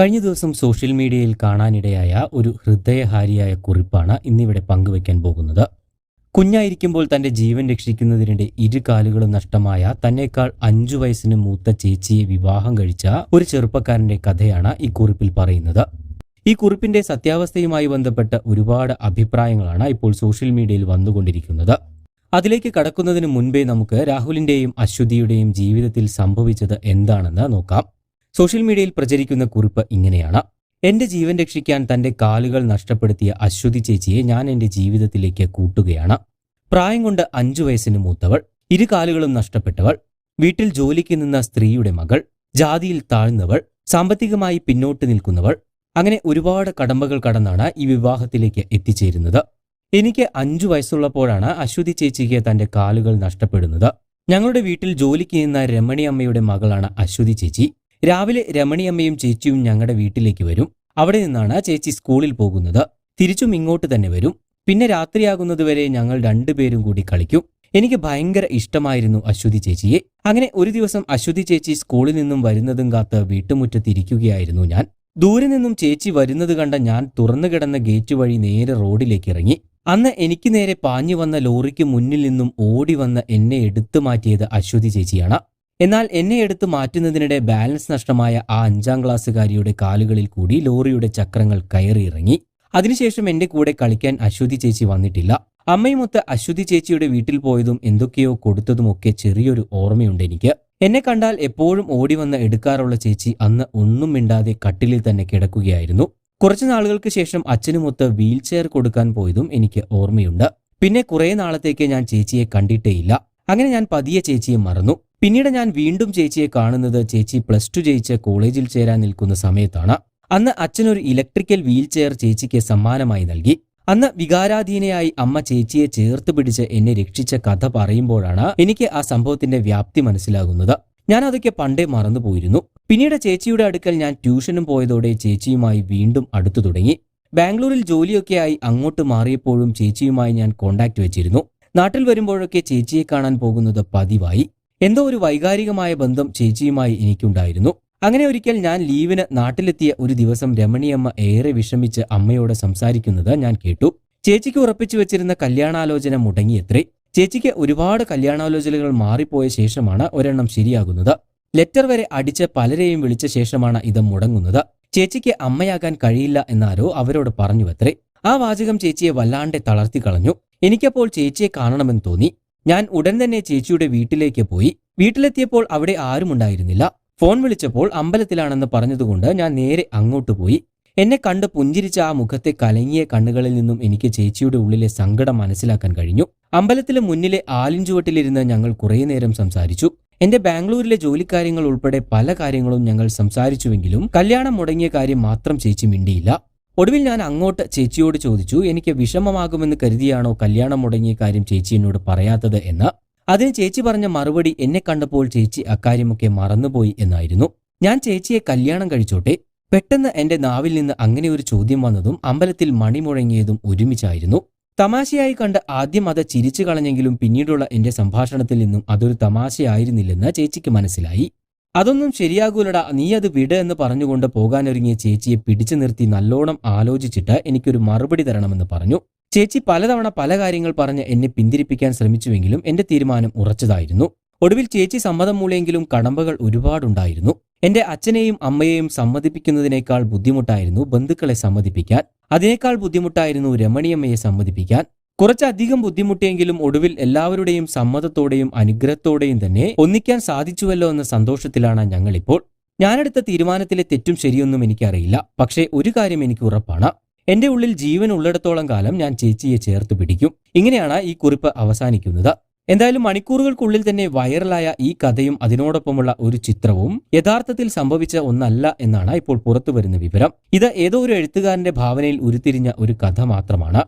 കഴിഞ്ഞ ദിവസം സോഷ്യൽ മീഡിയയിൽ കാണാനിടയായ ഒരു ഹൃദയഹാരിയായ കുറിപ്പാണ് ഇന്നിവിടെ പങ്കുവയ്ക്കാൻ പോകുന്നത്. കുഞ്ഞായിരിക്കുമ്പോൾ തന്റെ ജീവൻ രക്ഷിക്കുന്നതിനിടെ ഇരു കാലുകളും നഷ്ടമായ തന്നേക്കാൾ അഞ്ചു വയസ്സിന് മൂത്ത ചേച്ചിയെ വിവാഹം കഴിച്ച ഒരു ചെറുപ്പക്കാരന്റെ കഥയാണ് ഈ കുറിപ്പിൽ പറയുന്നത്. ഈ കുറിപ്പിന്റെ സത്യാവസ്ഥയുമായി ബന്ധപ്പെട്ട ഒരുപാട് അഭിപ്രായങ്ങളാണ് ഇപ്പോൾ സോഷ്യൽ മീഡിയയിൽ വന്നുകൊണ്ടിരിക്കുന്നത്. അതിലേക്ക് കടക്കുന്നതിന് മുൻപേ നമുക്ക് രാഹുലിന്റെയും അശ്വതിയുടെയും ജീവിതത്തിൽ സംഭവിച്ചത് എന്താണെന്ന് നോക്കാം. സോഷ്യൽ മീഡിയയിൽ പ്രചരിക്കുന്ന കുറിപ്പ് ഇങ്ങനെയാണ്. എന്റെ ജീവൻ രക്ഷിക്കാൻ തന്റെ കാലുകൾ നഷ്ടപ്പെടുത്തിയ അശ്വതി ചേച്ചിയെ ഞാൻ എന്റെ ജീവിതത്തിലേക്ക് കൂട്ടുകയാണ്. പ്രായം കൊണ്ട് അഞ്ചു വയസ്സിന് മൂത്തവൾ ഇരു കാലുകളും നഷ്ടപ്പെട്ടവൾ വീട്ടിൽ ജോലിക്ക് നിന്ന സ്ത്രീയുടെ മകൾ ജാതിയിൽ താഴ്ന്നവൾ സാമ്പത്തികമായി പിന്നോട്ട് നിൽക്കുന്നവൾ അങ്ങനെ ഒരുപാട് കടമ്പകൾ കടന്നാണ് ഈ വിവാഹത്തിലേക്ക് എത്തിച്ചേരുന്നത്. എനിക്ക് അഞ്ചു വയസ്സുള്ളപ്പോഴാണ് അശ്വതി ചേച്ചിക്ക് തന്റെ കാലുകൾ നഷ്ടപ്പെടുന്നത്. ഞങ്ങളുടെ വീട്ടിൽ ജോലിക്ക് നിന്ന രമണി അമ്മയുടെ മകളാണ് അശ്വതി ചേച്ചി. രാവിലെ രമണിയമ്മയും ചേച്ചിയും ഞങ്ങളുടെ വീട്ടിലേക്ക് വരും. അവിടെ നിന്നാണ് ചേച്ചി സ്കൂളിൽ പോകുന്നത്. തിരിച്ചും ഇങ്ങോട്ട് തന്നെ വരും. പിന്നെ രാത്രിയാകുന്നതുവരെ ഞങ്ങൾ രണ്ടുപേരും കൂടി കളിക്കും. എനിക്ക് ഭയങ്കര ഇഷ്ടമായിരുന്നു അശ്വതി ചേച്ചിയെ. അങ്ങനെ ഒരു ദിവസം അശ്വതി ചേച്ചി സ്കൂളിൽ നിന്നും വരുന്നതും കാത്ത് വീട്ടുമുറ്റത്തിരിക്കുകയായിരുന്നു ഞാൻ. ദൂരെ നിന്നും ചേച്ചി വരുന്നത് കണ്ട ഞാൻ തുറന്നു കിടന്ന ഗേറ്റ് വഴി നേരെ റോഡിലേക്ക് ഇറങ്ങി. അന്ന് എനിക്ക് നേരെ പാഞ്ഞു വന്ന ലോറിക്ക് മുന്നിൽ നിന്നും ഓടി വന്ന് എന്നെ എടുത്തു മാറ്റിയത് അശ്വതി ചേച്ചിയാണ്. എന്നാൽ എന്നെ എടുത്തു മാറ്റുന്നതിനിടെ ബാലൻസ് നഷ്ടമായ ആ അഞ്ചാം ക്ലാസ്സുകാരിയുടെ കാലുകളിൽ കൂടി ലോറിയുടെ ചക്രങ്ങൾ കയറിയിറങ്ങി അതിനുശേഷം എന്റെ കൂടെ കളിക്കാൻ അശ്വതി ചേച്ചി വന്നിട്ടില്ല. അമ്മയുമൊത്ത് അശ്വതി ചേച്ചിയുടെ വീട്ടിൽ പോയതും എന്തൊക്കെയോ കൊടുത്തതുമൊക്കെ ചെറിയൊരു ഓർമ്മയുണ്ട് എനിക്ക്. എന്നെ കണ്ടാൽ എപ്പോഴും ഓടി വന്ന് എടുക്കാറുള്ള ചേച്ചി അന്ന് ഒന്നും മിണ്ടാതെ കട്ടിലിൽ തന്നെ കിടക്കുകയായിരുന്നു. കുറച്ചു നാളുകൾക്ക് ശേഷം അച്ഛനുമൊത്ത് വീൽ ചെയർ കൊടുക്കാൻ പോയതും എനിക്ക് ഓർമ്മയുണ്ട്. പിന്നെ കുറെ നാളത്തേക്ക് ഞാൻ ചേച്ചിയെ കണ്ടിട്ടേയില്ല. അങ്ങനെ ഞാൻ പതിയെ ചേച്ചിയെ മറന്നു. പിന്നീട് ഞാൻ വീണ്ടും ചേച്ചിയെ കാണുന്നത് ചേച്ചി പ്ലസ് ടു ജയിച്ച് കോളേജിൽ ചേരാൻ നിൽക്കുന്ന സമയത്താണ്. അന്ന് അച്ഛനൊരു ഇലക്ട്രിക്കൽ വീൽ ചെയർ ചേച്ചിക്ക് സമ്മാനമായി നൽകി. അന്ന് വികാരാധീനയായി അമ്മ ചേച്ചിയെ ചേർത്ത് പിടിച്ച് എന്നെ രക്ഷിച്ച കഥ പറയുമ്പോഴാണ് എനിക്ക് ആ സംഭവത്തിന്റെ വ്യാപ്തി മനസ്സിലാകുന്നത്. ഞാൻ അതൊക്കെ പണ്ടേ മറന്നുപോയിരുന്നു പിന്നീട് ചേച്ചിയുടെ അടുക്കൽ ഞാൻ ട്യൂഷനും പോയതോടെ ചേച്ചിയുമായി വീണ്ടും അടുത്തു തുടങ്ങി. ബാംഗ്ലൂരിൽ ജോലിയൊക്കെയായി അങ്ങോട്ട് മാറിയപ്പോഴും ചേച്ചിയുമായി ഞാൻ കോണ്ടാക്ട് വെച്ചിരുന്നു. നാട്ടിൽ വരുമ്പോഴൊക്കെ ചേച്ചിയെ കാണാൻ പോകുന്നത് പതിവായി. എന്തോ ഒരു വൈകാരികമായ ബന്ധം ചേച്ചിയുമായി എനിക്കുണ്ടായിരുന്നു. അങ്ങനെ ഒരിക്കൽ ഞാൻ ലീവിന് നാട്ടിലെത്തിയ ഒരു ദിവസം രമണിയമ്മ ഏറെ വിഷമിച്ച് അമ്മയോട് സംസാരിക്കുന്നത് ഞാൻ കേട്ടു. ചേച്ചിക്ക് ഉറപ്പിച്ചു വെച്ചിരുന്ന കല്യാണാലോചന മുടങ്ങിയത്രേ. ചേച്ചിക്ക് ഒരുപാട് കല്യാണാലോചനകൾ മാറിപ്പോയ ശേഷമാണ് ഒരെണ്ണം ശരിയാകുന്നത്. ലെറ്റർ വരെ അടിച്ച് പലരെയും വിളിച്ച ശേഷമാണ് ഇത് മുടങ്ങുന്നത്. ചേച്ചിക്ക് അമ്മയാകാൻ കഴിയില്ല എന്നാരോ അവരോട് പറഞ്ഞുവത്രേ. ആ വാചകം ചേച്ചിയെ വല്ലാണ്ടെ തളർത്തി കളഞ്ഞു. എനിക്കപ്പോൾ ചേച്ചിയെ കാണണമെന്ന് തോന്നി. ഞാൻ ഉടൻ തന്നെ ചേച്ചിയുടെ വീട്ടിലേക്ക് പോയി. വീട്ടിലെത്തിയപ്പോൾ അവിടെ ആരുമുണ്ടായിരുന്നില്ല ഫോൺ വിളിച്ചപ്പോൾ അമ്പലത്തിലാണെന്ന് പറഞ്ഞതുകൊണ്ട് ഞാൻ നേരെ അങ്ങോട്ട് പോയി. എന്നെ കണ്ട് പുഞ്ചിരിച്ച ആ മുഖത്തെ കലങ്ങിയ കണ്ണുകളിൽ നിന്നും എനിക്ക് ചേച്ചിയുടെ ഉള്ളിലെ സങ്കടം മനസ്സിലാക്കാൻ കഴിഞ്ഞു. അമ്പലത്തിലെ മുന്നിലെ ആലിഞ്ചുവട്ടിലിരുന്ന് ഞങ്ങൾ കുറേ നേരം സംസാരിച്ചു. എന്റെ ബാംഗ്ലൂരിലെ ജോലിക്കാര്യങ്ങൾ ഉൾപ്പെടെ പല കാര്യങ്ങളും ഞങ്ങൾ സംസാരിച്ചുവെങ്കിലും കല്യാണം മുടങ്ങിയ കാര്യം മാത്രം ചേച്ചി മിണ്ടിയില്ല. ഒടുവിൽ ഞാൻ അങ്ങോട്ട് ചേച്ചിയോട് ചോദിച്ചു എനിക്ക് വിഷമമാകുമെന്ന് കരുതിയാണോ കല്യാണം മുടങ്ങിയ കാര്യം ചേച്ചി എന്നോട് പറയാത്തത്? എന്ന്. അതിന് ചേച്ചി പറഞ്ഞ മറുപടി എന്നെ കണ്ടപ്പോൾ ചേച്ചി അക്കാര്യമൊക്കെ മറന്നുപോയി എന്നായിരുന്നു. ഞാൻ ചേച്ചിയെ കല്യാണം കഴിച്ചോട്ടെ പെട്ടെന്ന് എന്റെ നാവിൽ നിന്ന് അങ്ങനെ ഒരു ചോദ്യം വന്നതും അമ്പലത്തിൽ മണി മുഴങ്ങിയതും ഒരുമിച്ചായിരുന്നു. തമാശയായി കണ്ട് ആദ്യം അത് ചിരിച്ചു കളഞ്ഞെങ്കിലും പിന്നീടുള്ള എന്റെ സംഭാഷണത്തിൽ നിന്നും അതൊരു തമാശയായിരുന്നില്ലെന്ന് ചേച്ചിക്ക് മനസ്സിലായി. അതൊന്നും ശരിയാകൂലടാ നീ അത് വിട് എന്ന് പറഞ്ഞുകൊണ്ട് പോകാനൊരുങ്ങിയ ചേച്ചിയെ പിടിച്ചു നിർത്തി നല്ലോണം ആലോചിച്ചിട്ട് എനിക്കൊരു മറുപടി തരണമെന്ന് പറഞ്ഞു. ചേച്ചി പലതവണ പല കാര്യങ്ങൾ പറഞ്ഞ് എന്നെ പിന്തിരിപ്പിക്കാൻ ശ്രമിച്ചുവെങ്കിലും എന്റെ തീരുമാനം ഉറച്ചതായിരുന്നു. ഒടുവിൽ ചേച്ചി സമ്മതം മൂളിയെങ്കിലും കടമ്പകൾ ഒരുപാടുണ്ടായിരുന്നു. എന്റെ അച്ഛനെയും അമ്മയെയും സമ്മതിപ്പിക്കുന്നതിനേക്കാൾ ബുദ്ധിമുട്ടായിരുന്നു ബന്ധുക്കളെ സമ്മതിപ്പിക്കാൻ അതിനേക്കാൾ ബുദ്ധിമുട്ടായിരുന്നു രമണിയമ്മയെ സമ്മതിപ്പിക്കാൻ. കുറച്ചധികം ബുദ്ധിമുട്ടിയെങ്കിലും ഒടുവിൽ എല്ലാവരുടെയും സമ്മതത്തോടെയും അനുഗ്രഹത്തോടെയും തന്നെ ഒന്നിക്കാൻ സാധിച്ചുവല്ലോ എന്ന സന്തോഷത്തിലാണ് ഞങ്ങളിപ്പോൾ. ഞാനെടുത്ത തീരുമാനത്തിലെ തെറ്റും ശരിയൊന്നും എനിക്കറിയില്ല. പക്ഷേ ഒരു കാര്യം എനിക്ക് ഉറപ്പാണ്. എന്റെ ഉള്ളിൽ ജീവൻ ഉള്ളിടത്തോളം കാലം ഞാൻ ചേച്ചിയെ ചേർത്ത് പിടിക്കും. ഇങ്ങനെയാണ് ഈ കുറിപ്പ് അവസാനിക്കുന്നത്. എന്തായാലും മണിക്കൂറുകൾക്കുള്ളിൽ തന്നെ വൈറലായ ഈ കഥയും അതിനോടൊപ്പമുള്ള ഒരു ചിത്രവും യഥാർത്ഥത്തിൽ സംഭവിച്ച ഒന്നല്ല എന്നാണ് ഇപ്പോൾ പുറത്തുവരുന്ന വിവരം. ഇത് ഏതോ ഒരു എഴുത്തുകാരന്റെ ഭാവനയിൽ ഉരുത്തിരിഞ്ഞ ഒരു കഥ മാത്രമാണ്.